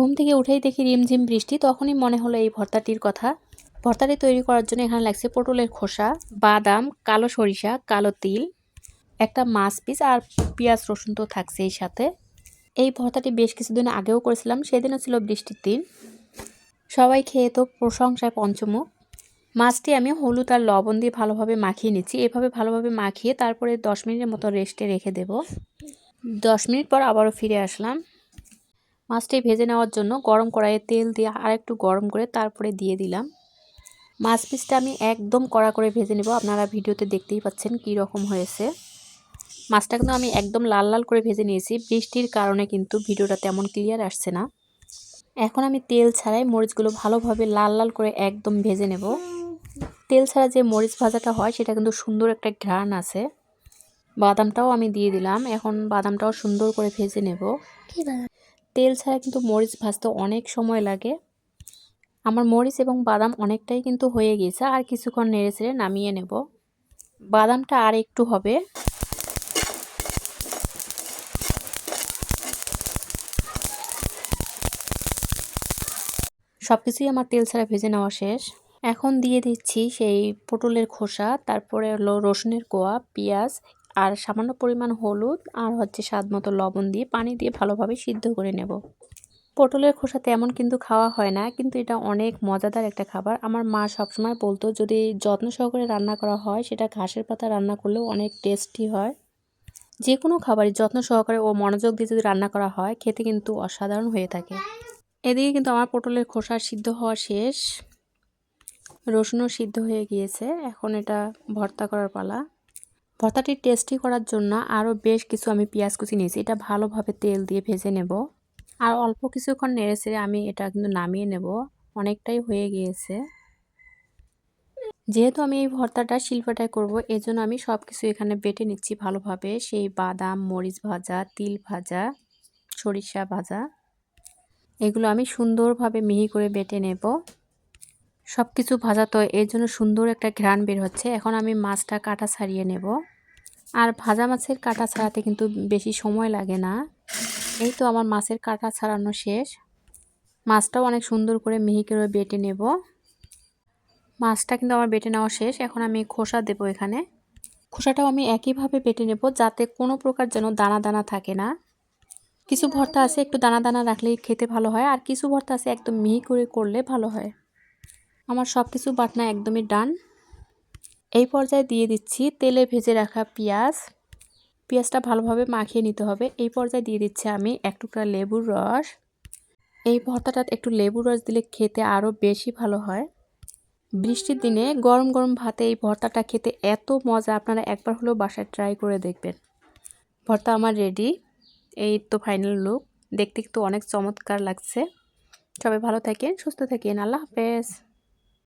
ঘুম থেকে উঠেই দেখি রিমঝিম বৃষ্টি, তখনই মনে হলো এই ভর্তাটির কথা। ভর্তাটি তৈরি করার জন্য এখানে লাগছে পটলের খোসা, বাদাম, কালো সরিষা, কালো তিল, একটা মাছ পিস আর পেঁয়াজ রসুন তো থাকছে এই সাথে। এই ভর্তাটি বেশ কিছুদিন আগেও করেছিলাম, সেদিনও ছিল বৃষ্টির দিন। সবাই খেয়ে তো প্রশংসায় পঞ্চমুখ। মাছটি আমি হলুদ আর লবণ দিয়ে ভালোভাবে মাখিয়ে নিচ্ছি। এভাবে ভালোভাবে মাখিয়ে তারপরে দশ মিনিটের মতো রেস্টে রেখে দেব। দশ মিনিট পর আবারও ফিরে আসলাম। মাছটি ভেজে নেওয়ার জন্য গরম কড়াইয়ে তেল দিয়ে আর একটু গরম করে তারপরে দিয়ে দিলাম। মাছ পিসটা আমি একদম কড়া করে ভেজে নেব। আপনারা ভিডিওতে দেখতেই পাচ্ছেন কী রকম হয়েছে। মাছটা কিন্তু আমি একদম লাল লাল করে ভেজে নিয়েছি। বৃষ্টির কারণে কিন্তু ভিডিওটা তেমন ক্লিয়ার আসছে না। এখন আমি তেল ছাড়াই মরিচগুলো ভালোভাবে লাল লাল করে একদম ভেজে নেব। তেল ছাড়া যে মরিচ ভাজাটা হয়, সেটা কিন্তু সুন্দর একটা ঘ্রাণ আছে। বাদামটাও আমি দিয়ে দিলাম। এখন বাদামটাও সুন্দর করে ভেজে নেব। তেল ছাড়া কিন্তু মরিচ ভাজতে অনেক সময় লাগে। আমার মরিচ এবং বাদাম অনেকটাই কিন্তু হয়ে গেছে, আর কিছুক্ষণ নেড়ে ছেড়ে নামিয়ে নেব। বাদামটা আর একটু হবে। সব কিছুই আমার তেল ছাড়া ভেজে নেওয়া শেষ। এখন দিয়ে দিচ্ছি সেই পটলের খোসা, তারপরে হলো রসুনের কোয়া, পেঁয়াজ আর সামান্য পরিমাণ হলুদ আর হচ্ছে স্বাদ মতো লবণ দিয়ে পানি দিয়ে ভালোভাবে সিদ্ধ করে নেব। পটলের খোসা তেমন কিন্তু খাওয়া হয় না, কিন্তু এটা অনেক মজাদার একটা খাবার। আমার মা সবসময় বলতো, যদি যত্ন সহকারে রান্না করা হয়, সেটা ঘাসের পাতা রান্না করলেও অনেক টেস্টি হয়। যে কোনো খাবারই যত্ন সহকারে ও মনোযোগ দিয়ে যদি রান্না করা হয়, খেতে কিন্তু অসাধারণ হয়ে থাকে। এদিকে কিন্তু আমার পটলের খোসা সিদ্ধ হওয়া শেষ। রসুনও সিদ্ধ হয়ে গিয়েছে। এখন এটা ভর্তা করার পালা। ভর্তাটি টেস্টি করার জন্য আরও বেশ কিছু আমি পেঁয়াজ কুচি নিয়েছি। এটা ভালোভাবে তেল দিয়ে ভেজে নেব। আর অল্প কিছুক্ষণ নেড়ে ছেড়ে আমি এটা কিন্তু নামিয়ে নেব। অনেকটাই হয়ে গিয়েছে। যেহেতু আমি এই ভর্তাটা শিল্পটায় করব, এজন্য আমি সব কিছু এখানে বেটে নিচ্ছি ভালোভাবে। সেই বাদাম, মরিচ ভাজা, তিল ভাজা, সরিষা ভাজা, এগুলো আমি সুন্দরভাবে মিহি করে বেটে নেব। সব কিছু ভাজা তো এর জন্য সুন্দর একটা ঘ্রাণ বের হচ্ছে। এখন আমি মাছটা কাটা ছাড়িয়ে নেব। আর ভাজা মাছের কাটা ছাড়াতে কিন্তু বেশি সময় লাগে না। এই তো আমার মাছের কাটা ছাড়ানো শেষ। মাছটাও অনেক সুন্দর করে মিহি করে বেটে নেব। মাছটা কিন্তু আমার বেটে নেওয়া শেষ। এখন আমি খোসা দেব এখানে। খোসাটাও আমি একইভাবে বেটে নেব যাতে কোনো প্রকার যেন দানা দানা থাকে না। কিছু ভর্তা আছে, একটু দানা দানা রাখলেই খেতে ভালো হয়। আর কিছু ভর্তা আছে একদম মিহি করে করলে ভালো হয়। আমার সব কিছু বাটনা একদমই ডান। এই পর্যায়ে দিয়ে দিচ্ছি তেলে ভেজে রাখা পেঁয়াজ। পেঁয়াজটা ভালোভাবে মাখিয়ে নিতে হবে। এই পর্যায়ে দিয়ে দিচ্ছি আমি এক টুকরা লেবুর রস। এই ভর্তাটা একটু লেবুর রস দিলে খেতে আরও বেশি ভালো হয়। বৃষ্টির দিনে গরম গরম ভাতে এই ভর্তাটা খেতে এত মজা, আপনারা একবার হলেও বাসায় ট্রাই করে দেখবেন। ভর্তা আমার রেডি। এই তো ফাইনাল লুক। দেখতে কিন্তু অনেক চমৎকার লাগছে। সবাই ভালো থাকেন, সুস্থ থাকেন। আল্লাহ হাফেজ।